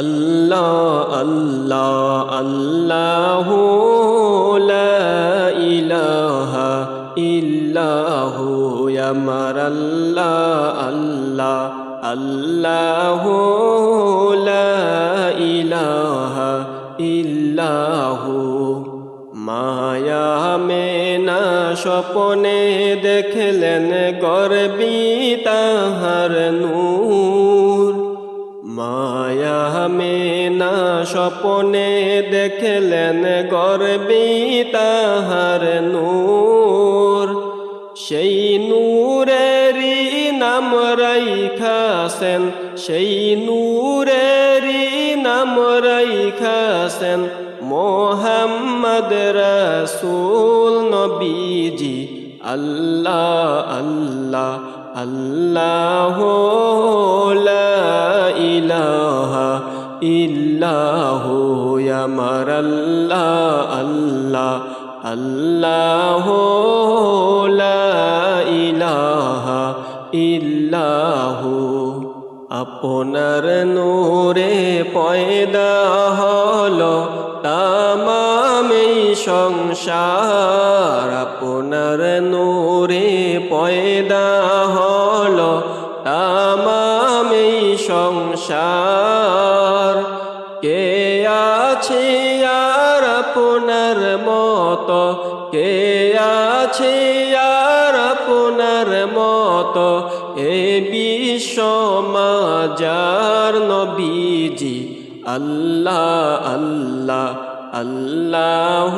আল্লাহ আল্লাহ আল্লাহ ইলাহা ইল্লাহু আমার আল্লাহ আল্লাহ আল্লাহ ইলাহা ইল্লাহু। মায়া মেনা স্বপনে দেখলেন গর্বি তাহার নূর। মায়া মেনা স্বপনে দেখলেন গর্বি তাহার নূর। সেই নূরেরই নাম রাইখাসেন সেই নূরেরই নাম রাইখাসেন মোহাম্মদ রসুল নবীজি। আল্লাহ আল্লাহ আল্লাহ ইলাহা ইল্লাহু আমার আল্লাহ আল্লাহ আল্লাহ ইলাহা ইল্লাহু। আপনার নূরে পয়দা হলো তামামে সংসার। আপনার নূরে পয়দা সংসার। কে আছে আর আপনার মত? কে আছে আর আপনার মত? এ বিশ্ব মাজার নবীজি। আল্লাহ আল্লাহ আল্লাহ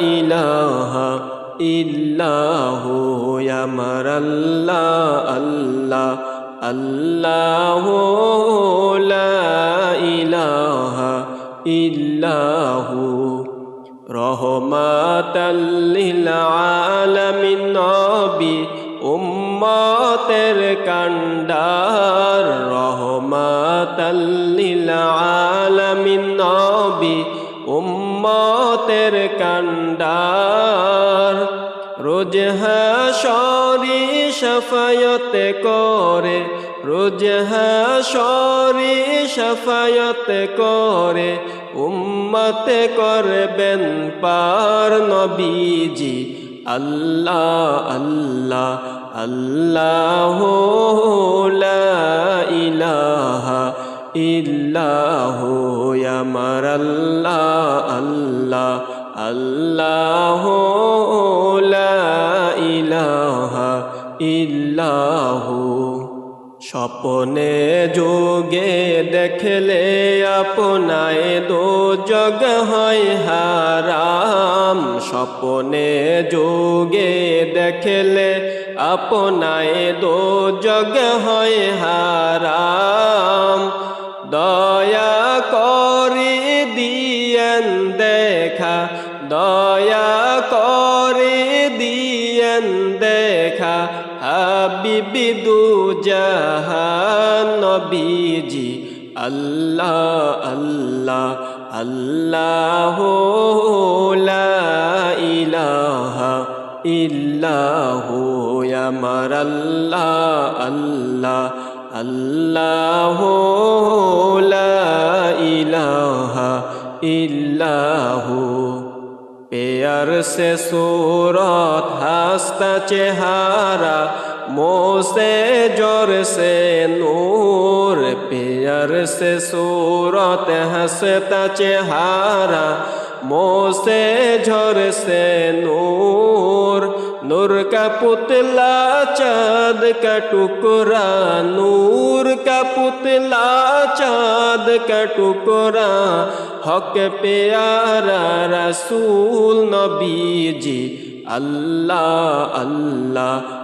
ইলাহা ইল্লাহু। আমার আল্লাহ আল্লাহ। আল্লাহ ইলাহা ইল্লাহু রহমাতাল্লিল আলামিন নবী উম্মতের কান্ডার রহমাতাল্লিল আলামিন নবী উম্মতের কান্ডার রোজ হাসরি সফায়ত করে রোজ হাসরি সফায়ত করে, উম্মত করবেন পার নবীজি। আল্লাহ আল্লাহ আল্লাহ ইলাহা ইল্লাহু, আমার আল্লাহ আল্লাহ আল্লাহ ইলাহা ইল্লাহু। স্বপনে যোগে দেখলে আপনায় দো জগ হয় হারাম। স্বপনে যোগে দেখলে আপনায় দো জগ হয় হারাম। দয়া হাবিবি দু নবীজি আল্লাহ আল্লাহ আল্লাহ ইলাহা ইল্লাহু, আমার আল্লাহ আল্লাহ আল্লাহ ইলাহা ইল্লাহু। পেয়ার সে সুরত হাসতা চেহারা موسے جور سے نور پیار سے صورت ہنستا چہارا موسے جھر سے نور نور کا پتلا چاند کا ٹکڑا نور کا پتلا چاند کا ٹکڑا حق پیارا رسول نبی جی اللہ اللہ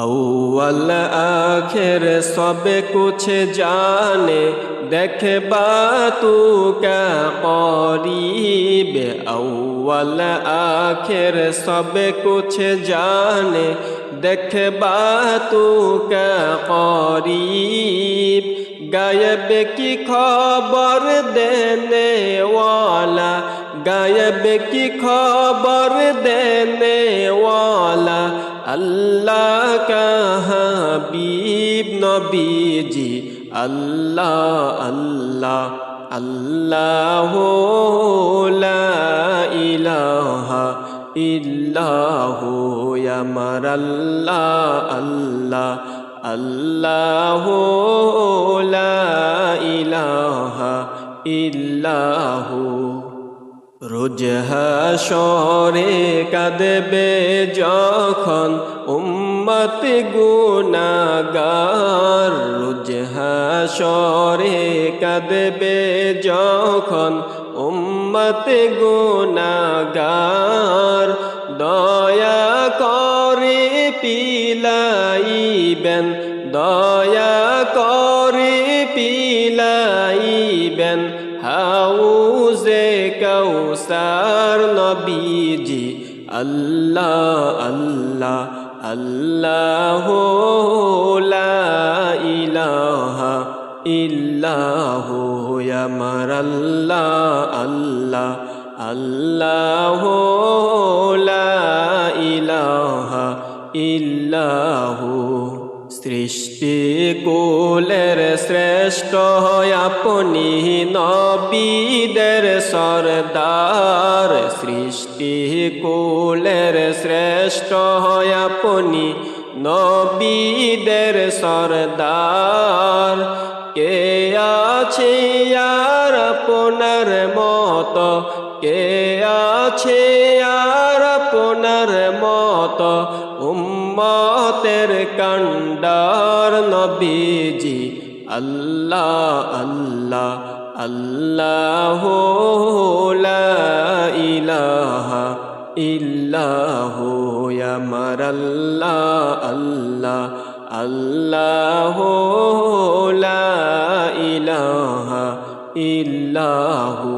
আউ্ল আখের সবে কুছ জানে দেখবা তু কে করিব? আউ্ল আখের সবে কুছ জানে দেখবা তু কে করিব? গায়ব কি খবর দেনে ওয়ালা গায়ব কি খবর দেনে ওয়ালা আল্লাহ কাহাবিব নবীজি আল্লাহ আল্লাহ আল্লাহ ইলাহা ইল্লাহ আমার আল্লাহ আল্লাহ আল্লাহ ইলাহা ইল্লাহু। রোজ হাসরে কাঁদবে যখন উম্মত গুনাগার রোজ হাসরে কাঁদবে যখন উম্মত গুনাগার আল্লাহ আল্লাহ আল্লাহ ইলাহা ইল্লাহ আমার আল্লাহ আল্লাহ আল্লাহ ইলাহা ইল্লাহু। সৃষ্টি কুলের শ্রেষ্ঠ আপনি নবীদের সরদার। সৃষ্টি কুলের শ্রেষ্ঠ আপনি নবীদের সরদার। কে আছে আর আপনার মত? কে আছে আর আপনার মত? উম্মতের কান্ডার নবীজি, আল্লাহ আল্লাহ আল্লাহ ইলাহা ইল্লাহু আমার আল্লাহ আল্লাহ আল্লাহ ইলাহা ইল্লাহু।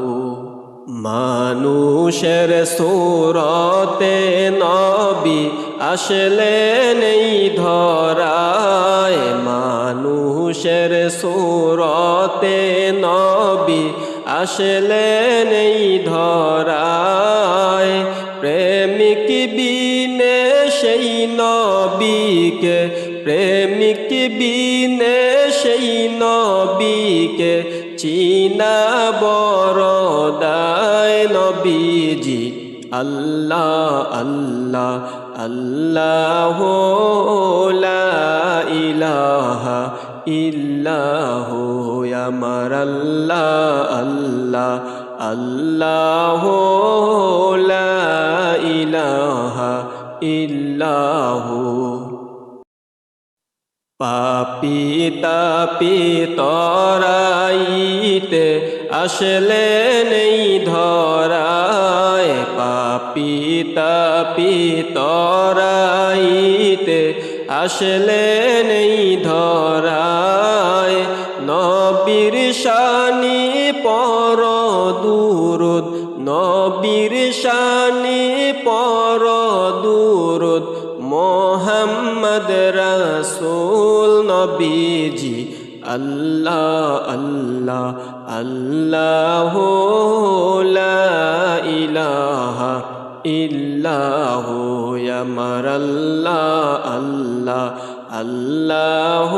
মানুষের সুরতে নবী আসলেন এই ধরায় মানুষের সুরতে নবী। আসলেন এই ধরায় প্রেমিক বিনে সেই নবীকে। প্রেমিক বিনে সেই নবীকে চীনা বরদায় নবীজি। আল্লাহ আল্লাহ আল্লাহ ইলাহা ইল্লাহু আমার আল্লাহ আল্লাহ আল্লাহ ইলাহা ইল্লাহু। পাপি তাপি তরাইতে আসলেন এই ধরায়, পাপি তাপি তরাইতে। আসলেন এই ধরায়, নবীর শানি পর দুরুদ। নবীর শানি পর দুরুদ, মোহাম্মদ রাসূল নবীজি। আল্লাহ আল্লাহ আল্লাহ ইলাহা ইল্লাহু আমার আল্লাহ আল্লাহ আল্লাহ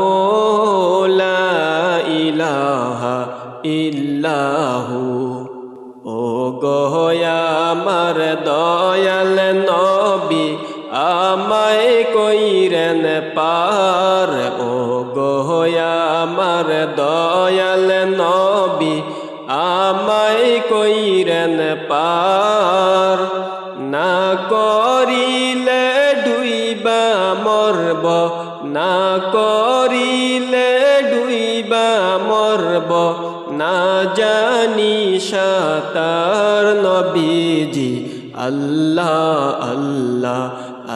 ইলাহা ইল্লাহু। ও গয়া আমার দয়াল নবী, আমায় কইরেন পার, ও আমার দয়াল নবী আমায় কইরেন পার। না করিলে ডুইবা মরব, না করিলে ডুইবা মরব, না জানি সাতার নবীজি। আল্লাহ আল্লাহ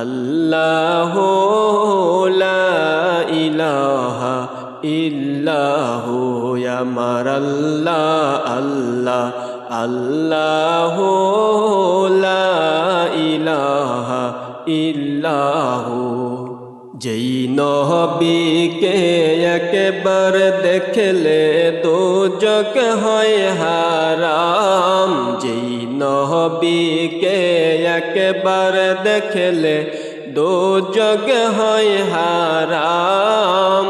আল্লাহ ইল্লাহু আমার আল্লাহ আল্লাহ আল্লাহ লা ইলাহা ইল্লাহু। নবীকে একবার দেখলে দো জগ হয় হারাম। যেই নবীকে একবার দেখলে দো জগ হয় হারাম।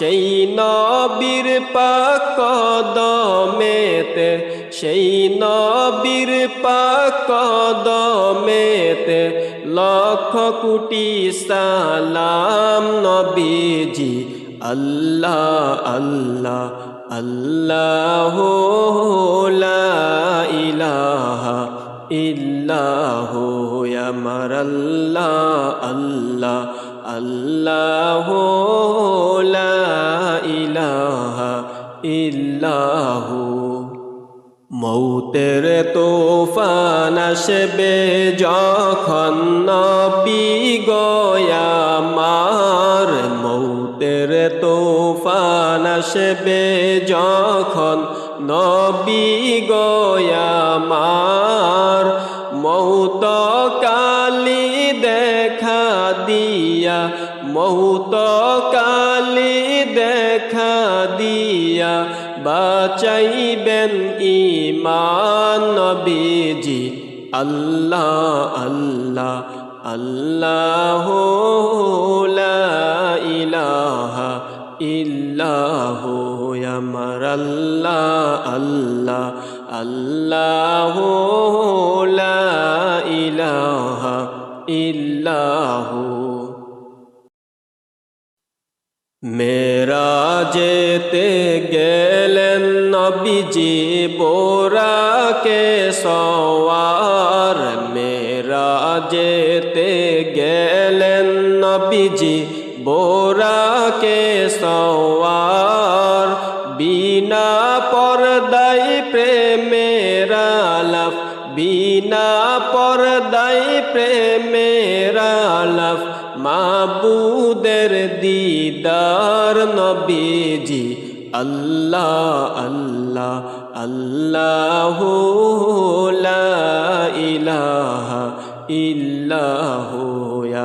সেই নবীর পাক কদমেতে, সেই নবীর পাক কদমেতে লক্ষ কোটি সালাম নবীজি। আল্লাহ আল্লাহ আল্লাহ ইলাহা ইল্লাহ আমার আল্লাহ আল্লাহ। আল্লাহ ইলাহা ইল্লাহ। মৌতের তোফান আসবে যখন নবী গয়ামার মৌতের তোফান আসবে যখন নবী বাঁচাইবেন ইমান নবীজি। আল্লাহ আল্লাহ আল্লাহ ইলাহা ইল্লাহ। আমার আল্লাহ আল্লাহ আল্লাহ ইলাহা ইল্লাহ। মেরা যেতে গেলেন নবীজি বোরাকে সওয়ার। মেরা যেতে গেলেন নবীজি বোরাকে সওয়ার। দিদার নবীজি, আল্লাহ আল্লাহ আল্লাহ ইলাহা ইল্লাহ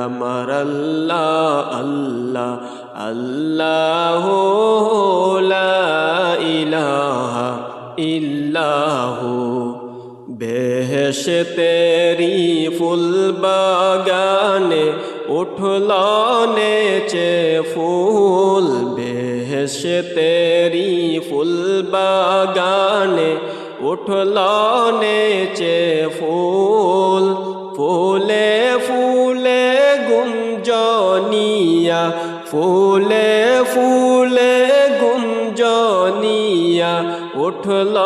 আমার আল্লাহ আল্লাহ আল্লাহ ইলাহা ইল্লাহ। বেহেশ তেরি ফুল বাগানে উঠল নেচে ফুল বেহেশ তেরি ফুল বাগানে। উঠল নেচে ফুল, ফুলে ফুলে গুঞ্জনিয়া, ফুলে ফুলে গুঞ্জনিয়া। উঠল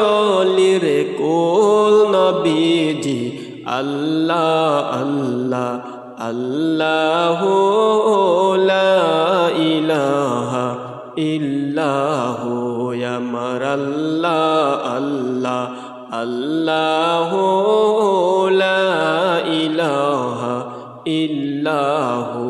অলির কোল নবীজি, আল্লাহ আল্লাহ। আল্লাহ ইলাহা ইল্লাহ আমার আল্লাহ আল্লাহ আল্লাহ ইলাহা ইল্লাহ।